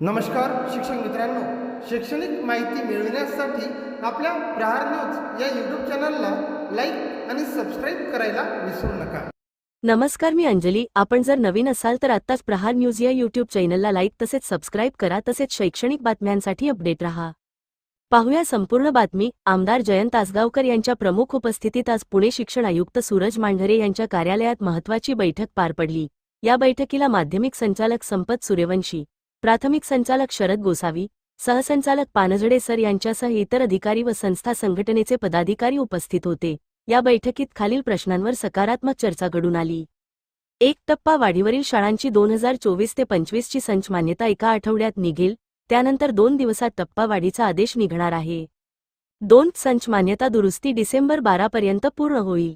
नमस्कार शिक्षक मित्रांनो. शैक्षणिक माहिती मिळविण्यासाठी आपल्या प्रहार न्यूज या यूट्यूब चॅनलला लाईक आणि सबस्क्राईब करायला विसरू नका. नमस्कार मी अंजली. आपण जर नवीन असाल तर आत्ताच प्रहार न्यूज या यूट्यूब चॅनलला लाईक तसेच सबस्क्राईब करा तसेच शैक्षणिक बातम्यांसाठी अपडेट रहा. पाहूया संपूर्ण बातमी. आमदार जयंत आसगावकर यांच्या प्रमुख उपस्थितीत आज पुणे शिक्षण आयुक्त सूरज मांढरे यांच्या कार्यालयात महत्वाची बैठक पार पडली. या बैठकीला माध्यमिक संचालक संपत सूर्यवंशी प्राथमिक संचालक शरद गोसावी सहसंचालक पानझडे सर यांच्यासह इतर अधिकारी व संस्था संघटनेचे पदाधिकारी उपस्थित होते. या बैठकीत खालील प्रश्नांवर सकारात्मक चर्चा घडून आली. एक टप्पा वाढीवरील शाळांची दोन हजार चोवीस ते पंचवीसची संच मान्यता एका आठवड्यात निघेल त्यानंतर दोन दिवसात टप्पा वाढीचा आदेश निघणार आहे. दोन संच मान्यता दुरुस्ती डिसेंबर बारापर्यंत पूर्ण होईल.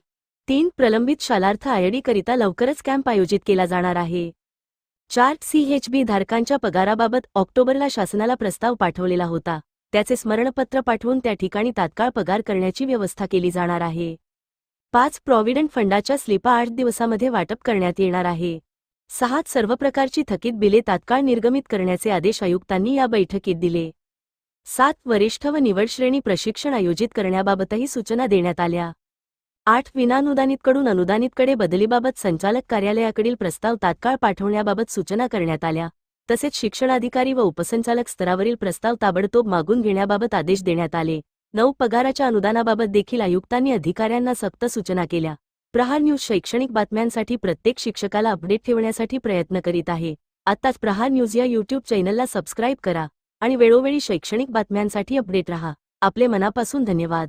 तीन प्रलंबित शालार्थ आयडीकरिता लवकरच कॅम्प आयोजित केला जाणार आहे. चार सीएचबी धारकांच्या पगाराबाबत ऑक्टोबरला शासनाला प्रस्ताव पाठवलेला होता. त्याचे स्मरणपत्र पाठवून त्या ठिकाणी तात्काळ पगार करण्याची व्यवस्था केली जाणार आहे. पाच प्रॉव्हिडंट फंडाच्या स्लिपा आठ दिवसामध्ये वाटप करण्यात येणार आहे. सहात सर्व प्रकारची थकीत बिले तात्काळ निर्गमित करण्याचे आदेश आयुक्तांनी या बैठकीत दिले. सात वरिष्ठ व निवड श्रेणी प्रशिक्षण आयोजित करण्याबाबतही सूचना देण्यात आल्या. आठ विनानुदानितकडून अनुदानितकडे बदलीबाबत संचालक कार्यालयाकडील प्रस्ताव तात्काळ पाठवण्याबाबत सूचना करण्यात आल्या. तसेच शिक्षणाधिकारी व उपसंचालक स्तरावरील प्रस्ताव ताबडतोब मागून घेण्याबाबत आदेश देण्यात आले. नऊ पगाराच्या अनुदानाबाबत देखील आयुक्तांनी अधिकाऱ्यांना सक्त सूचना केल्या. प्रहार न्यूज शैक्षणिक बातम्यांसाठी प्रत्येक शिक्षकाला अपडेट ठेवण्यासाठी प्रयत्न करीत आहे. आत्ताच प्रहार न्यूज या यूट्यूब चॅनलला सबस्क्राईब करा आणि वेळोवेळी शैक्षणिक बातम्यांसाठी अपडेट रहा. आपले मनापासून धन्यवाद.